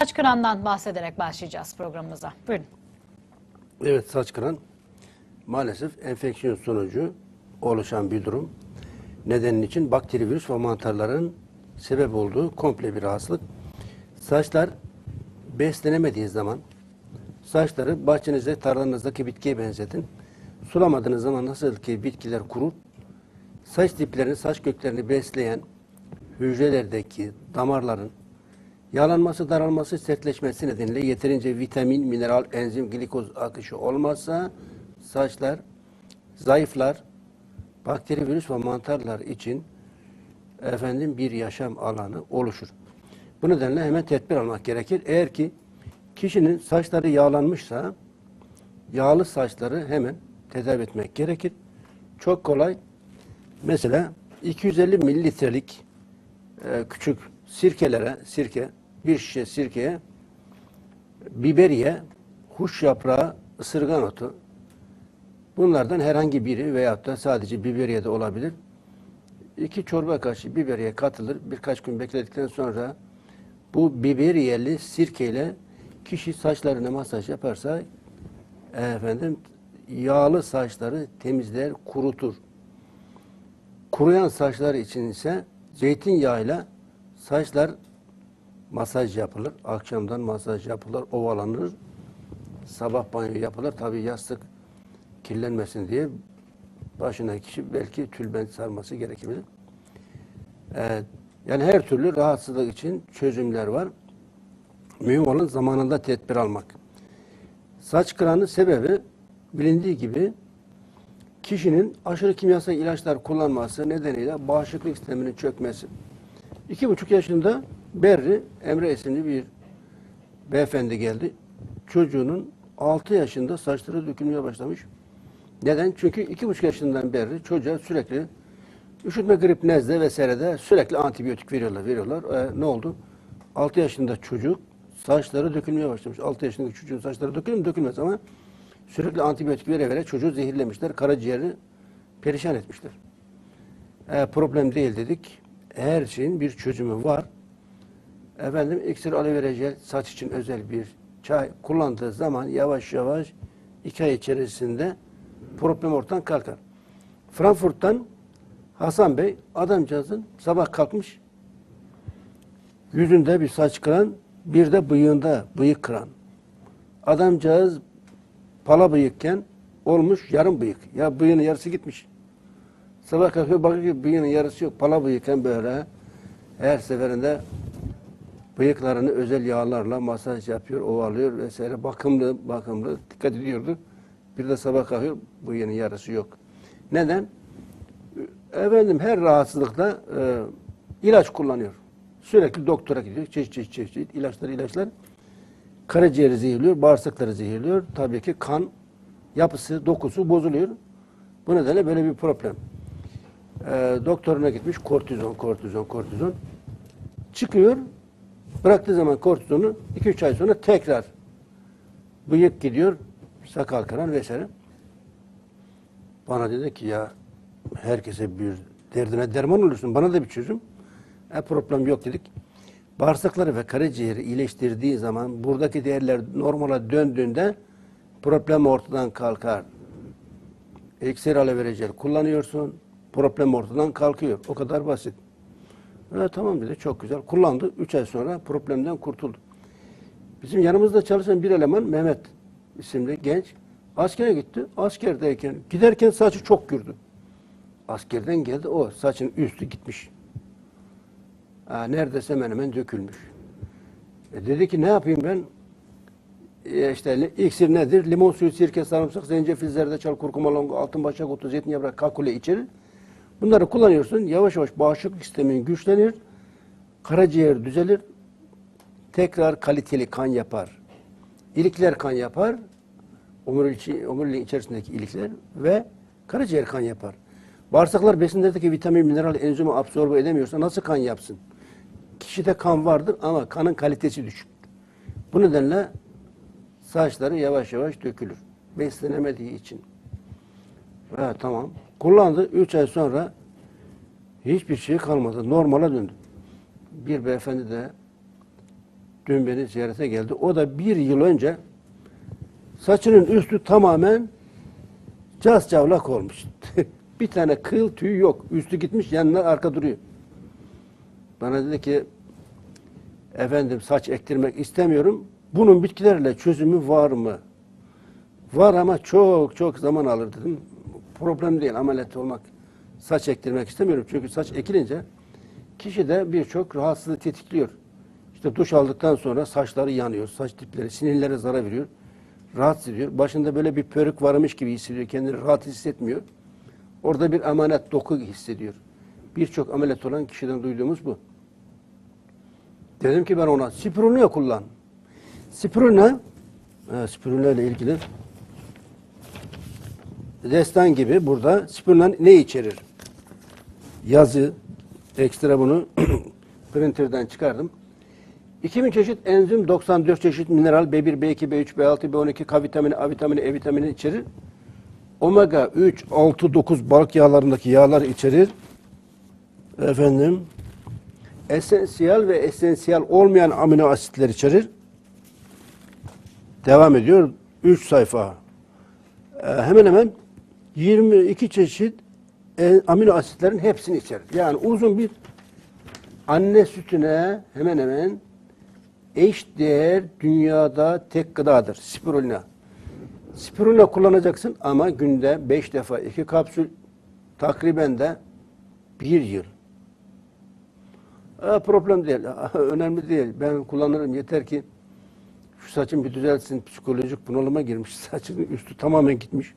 Saç kırandan bahsederek başlayacağız programımıza. Buyurun. Evet saç kıran maalesef enfeksiyon sonucu oluşan bir durum. Nedenin için bakteri, virüs ve mantarların sebep olduğu komple bir rahatsızlık. Saçlar beslenemediği zaman saçları bahçenizde, tarlanızdaki bitkiye benzetin. Sulamadığınız zaman nasıl ki bitkiler kurur, saç diplerini, saç köklerini besleyen hücrelerdeki damarların yağlanması, daralması, sertleşmesi nedeniyle yeterince vitamin, mineral, enzim, glikoz akışı olmazsa saçlar zayıflar. Bakteri, virüs ve mantarlar için efendim bir yaşam alanı oluşur. Bu nedenle hemen tedbir almak gerekir. Eğer ki kişinin saçları yağlanmışsa yağlı saçları hemen tedavi etmek gerekir. Çok kolay. Mesela 250 mililitrelik e, küçük sirkelere, sirke, bir şişe sirkeye biberiye, huş yaprağı, ısırgan otu, bunlardan herhangi biri veyahut da sadece biberiye de olabilir. İki çorba kaşığı biberiye katılır. Birkaç gün bekledikten sonra bu biberiyeli sirkeyle kişi saçlarına masaj yaparsa efendim yağlı saçları temizler, kurutur. Kuruyan saçlar için ise zeytinyağıyla saçlar masaj yapılır. Akşamdan masaj yapılır, ovalanır. Sabah banyo yapılır. Tabii yastık kirlenmesin diye başına kişi belki tülbent sarması gerekebilir. Ee, yani her türlü rahatsızlık için çözümler var. Mühim olan zamanında tedbir almak. Saç kıranın sebebi bilindiği gibi kişinin aşırı kimyasal ilaçlar kullanması nedeniyle bağışıklık sisteminin çökmesi. İki buçuk yaşında Berri, Emre isimli bir beyefendi geldi. Çocuğunun altı yaşında saçları dökülmeye başlamış. Neden? Çünkü iki buçuk yaşından beri çocuğa sürekli üşütme, grip, nezle vesairede sürekli antibiyotik veriyorlar, veriyorlar. Ee, ne oldu? 6 yaşında çocuk saçları dökülmeye başlamış. 6 yaşındaki çocuğun saçları dökülür mü? Dökülmez ama sürekli antibiyotik vere vere çocuğu zehirlemişler. Karaciğeri perişan etmişler. Ee, problem değil dedik. Her şeyin bir çözümü var. Efendim iksir aloe saç için özel bir çay kullandığı zaman yavaş yavaş iki ay içerisinde problem ortadan kalkar. Frankfurt'tan Hasan Bey adamcağızın sabah kalkmış yüzünde bir saç kıran bir de bıyığında bıyık kıran. Adamcağız pala bıyıkken olmuş yarım bıyık. Ya bıyığının yarısı gitmiş. Sabah kalkıyor bakıyor ki bıyığının yarısı yok. Pala bıyıkken böyle her seferinde bıyıklarını özel yağlarla masaj yapıyor, ovalıyor vesaire. Bakımlı, bakımlı, dikkat ediyordu. Bir de sabah kalkıyor, bıyığının yarısı yok. Neden? Efendim her rahatsızlıkta e, ilaç kullanıyor. Sürekli doktora gidiyor. Çeşit çeşit çeşit, çeşit ilaçlar ilaçlar. Karaciğeri zehirliyor, bağırsakları zehirliyor. Tabii ki kan yapısı, dokusu bozuluyor. Bu nedenle böyle bir problem. E, doktoruna gitmiş, kortizon, kortizon, kortizon. Çıkıyor, bıraktığı zaman kortizonu 2-3 ay sonra tekrar bıyık gidiyor, sakal kıran vesaire. Bana dedi ki ya herkese bir derdine derman olursun. Bana da bir çözüm. E, problem yok dedik. Bağırsakları ve karaciğeri iyileştirdiği zaman buradaki değerler normala döndüğünde problem ortadan kalkar. İksir aloe kullanıyorsun. Problem ortadan kalkıyor. O kadar basit. Evet tamam dedi. Çok güzel. Kullandı. Üç ay sonra problemden kurtuldu. Bizim yanımızda çalışan bir eleman Mehmet isimli genç askere gitti. Askerdeyken giderken saçı çok gürdü. Askerden geldi o saçın üstü gitmiş. Ha, neredeyse hemen hemen dökülmüş. E dedi ki ne yapayım ben? E işte iksir nedir? Limon suyu, sirke, sarımsak, zencefil, zerdeçal, kurkuma, longa, altın başak otu, zeytinyağı, kakule içerir. Bunları kullanıyorsun. Yavaş yavaş bağışıklık sistemin güçlenir. Karaciğer düzelir. Tekrar kaliteli kan yapar. İlikler kan yapar. Omuriliğin içerisindeki ilikler ve karaciğer kan yapar. Bağırsaklar besinlerdeki vitamin, mineral, enzimi absorbe edemiyorsa nasıl kan yapsın? Kişide kan vardır ama kanın kalitesi düşük. Bu nedenle saçları yavaş yavaş dökülür. Beslenemediği için. Ha, tamam. Kullandı. Üç ay sonra hiçbir şey kalmadı. Normala döndü. Bir beyefendi de dün beni ziyarete geldi. O da bir yıl önce saçının üstü tamamen cas cavlak olmuş. bir tane kıl tüy yok. Üstü gitmiş yanına arka duruyor. Bana dedi ki efendim saç ektirmek istemiyorum. Bunun bitkilerle çözümü var mı? Var ama çok çok zaman alır dedim. Problem değil ameliyat olmak. Saç ektirmek istemiyorum. Çünkü saç ekilince kişide birçok rahatsızlığı tetikliyor. İşte duş aldıktan sonra saçları yanıyor. Saç dipleri, sinirlere zarar veriyor. Rahatsız ediyor. Başında böyle bir pörük varmış gibi hissediyor. Kendini rahat hissetmiyor. Orada bir emanet doku hissediyor. Birçok ameliyat olan kişiden duyduğumuz bu. Dedim ki ben ona spirulina kullan. Spirulina, e, spirulina ile ilgili destan gibi burada spirulina ne içerir? Yazı, ekstra bunu printerden çıkardım. 2000 çeşit enzim, 94 çeşit mineral, B1, B2, B3, B6, B12, K vitamini, A vitamini, E vitamini içerir. Omega 3, 6, 9 balık yağlarındaki yağlar içerir. Efendim, esansiyel ve esansiyel olmayan amino asitler içerir. Devam ediyor. 3 sayfa. Ee, hemen hemen 22 çeşit e, amino asitlerin hepsini içerir. Yani uzun bir anne sütüne hemen hemen eş değer dünyada tek gıdadır. Spirulina. Spirulina kullanacaksın ama günde 5 defa 2 kapsül takriben de 1 yıl. Aa, problem değil. Önemli değil. Ben kullanırım. Yeter ki şu saçım bir düzelsin. Psikolojik bunalıma girmiş. Saçının üstü tamamen gitmiş.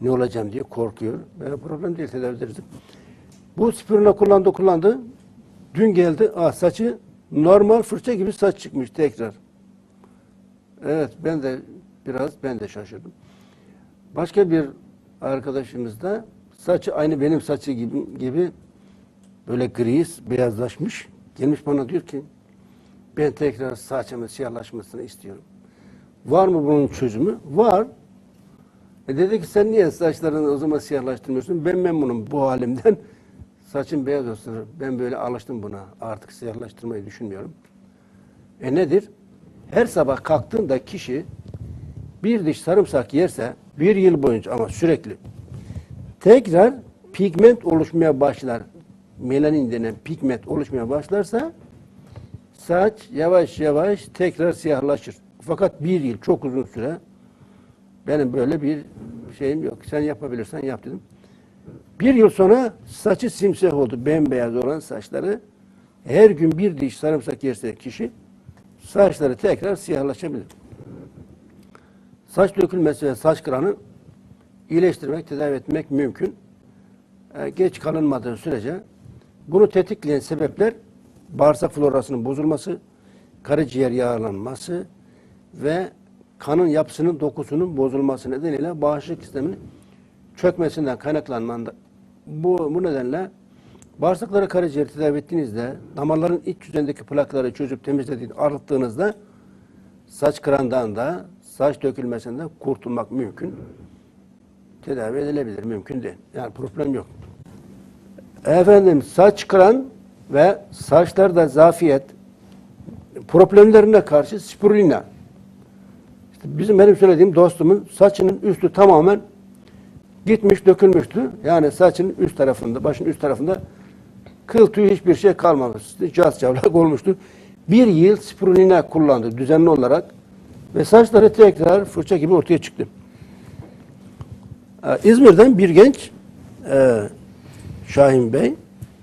Ne olacağım diye korkuyor. Ben problem değil. Tedavi ederiz. Bu spirulina kullandı kullandı. Dün geldi. Aa, saçı normal fırça gibi saç çıkmış tekrar. Evet ben de biraz ben de şaşırdım. Başka bir arkadaşımız da saçı aynı benim saçı gibi, gibi böyle gri, beyazlaşmış. Gelmiş bana diyor ki ben tekrar saçımın siyahlaşmasını istiyorum. Var mı bunun çözümü? Var. E dedi ki sen niye saçlarını o zaman siyahlaştırmıyorsun? Ben memnunum bu halimden. Saçım beyaz olsun. Ben böyle alıştım buna. Artık siyahlaştırmayı düşünmüyorum. E nedir? Her sabah kalktığında kişi bir diş sarımsak yerse bir yıl boyunca ama sürekli tekrar pigment oluşmaya başlar. Melanin denen pigment oluşmaya başlarsa saç yavaş yavaş tekrar siyahlaşır. Fakat bir yıl çok uzun süre benim böyle bir şeyim yok. Sen yapabilirsen yap dedim. Bir yıl sonra saçı simsiyah oldu. Bembeyaz olan saçları. Her gün bir diş sarımsak yerse kişi saçları tekrar siyahlaşabilir. Saç dökülmesi ve saç kıranı iyileştirmek, tedavi etmek mümkün. Ee, geç kalınmadığı sürece bunu tetikleyen sebepler bağırsak florasının bozulması, karaciğer yağlanması ve kanın yapısının dokusunun bozulması nedeniyle bağışıklık sisteminin çökmesinden kaynaklanmanda bu, bu nedenle bağırsakları karaciğer tedavi ettiğinizde damarların iç yüzeyindeki plakları çözüp temizlediğiniz, arıttığınızda saç kırandan da saç dökülmesinden kurtulmak mümkün. Tedavi edilebilir. Mümkün değil. Yani problem yok. Efendim saç kıran ve saçlarda zafiyet problemlerine karşı spirulina. Bizim benim söylediğim dostumun saçının üstü tamamen gitmiş dökülmüştü. Yani saçının üst tarafında, başın üst tarafında kıl tüy hiçbir şey kalmamıştı. Caz çavlak olmuştu. Bir yıl spirulina kullandı düzenli olarak ve saçları tekrar fırça gibi ortaya çıktı. Ee, İzmir'den bir genç e, Şahin Bey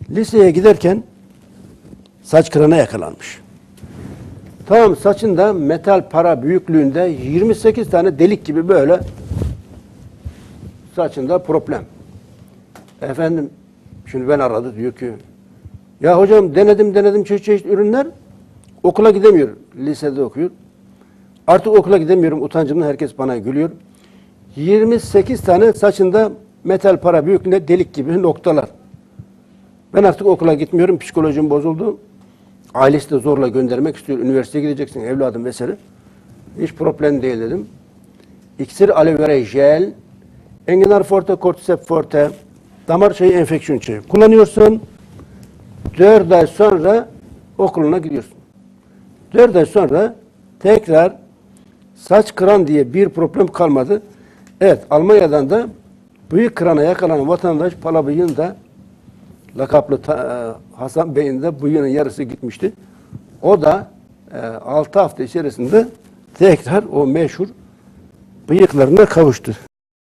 liseye giderken saç kırana yakalanmış. Tamam saçında metal para büyüklüğünde 28 tane delik gibi böyle saçında problem. Efendim şimdi ben aradı diyor ki ya hocam denedim denedim çeşit çeşit ürünler okula gidemiyor. Lisede okuyor. Artık okula gidemiyorum utancımdan herkes bana gülüyor. 28 tane saçında metal para büyüklüğünde delik gibi noktalar. Ben artık okula gitmiyorum. Psikolojim bozuldu. Ailesi de zorla göndermek istiyor. Üniversiteye gideceksin evladım vesaire. Hiç problem değil dedim. İksir aloe vera jel, enginar forte, cordyceps forte, damar çayı, enfeksiyon çayı. Kullanıyorsun. 4 ay sonra okuluna gidiyorsun. 4 ay sonra tekrar saç kıran diye bir problem kalmadı. Evet Almanya'dan da bıyık kırana yakalanan vatandaş Palabıyık'ın da lakaplı ta- e, Hasan Bey'in de bıyığının yarısı gitmişti. O da 6 hafta içerisinde tekrar o meşhur bıyıklarına kavuştu.